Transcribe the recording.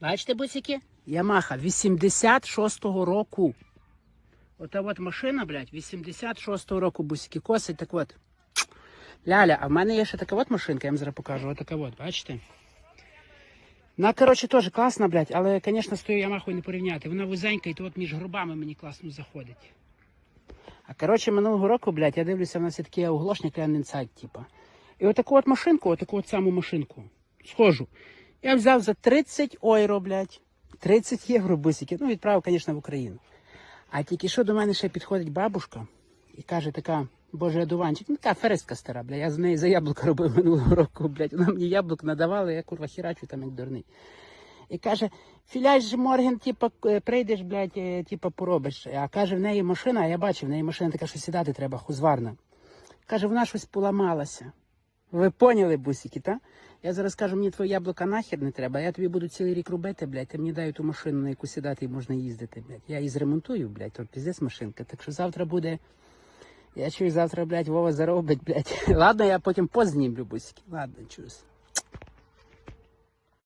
Бачите, бусики? Ямаха 86-го року. Ота от машина, блядь, 86-го року бусики косить, так от. Ляля, а в мене є ще така от машинка, я вам зараз покажу. Отака от, бачите? Вона, коротше, теж класна, блядь, але, звісно, з тою Ямахою не порівняти. Вона вузенька і то от між горбами мені класно заходить. А коротше, минулого року, блядь, я дивлюся, в нас є такий Ленінсайт, типа. І отаку от машинку, отаку от саму машинку. Схожу. Я взяв за 30 ойро, блядь. 30 євро бусики. Ну, відправив, звісно, в Україну. А тільки що до мене ще підходить бабушка і каже така, боже, одуванчик, ну така ферестка стара, бля. Я з неї за яблука робив минулого року, блядь. Вона мені яблук надавала, я курва хірачу там як дурний. І каже, філяж Морген, типа, е, прийдеш, блядь, е, типа, поробиш. А каже, в неї машина, а я бачив, в неї машина така, що сідати треба, хузварна. Каже, вона щось поламалася. Ви поняли, бусики, та? Я зараз кажу, мені твоє яблука нахер не треба, я тобі буду цілий рік робити, блядь, ти мені дай ту машину, на яку сідати і можна їздити, блядь. Я її зремонтую, блядь, то піздець машинка. Так що завтра буде. Я чую, завтра, блядь, Вова заробить, блядь. Ладно, я потім познімлю, бусики. Ладно, чусь.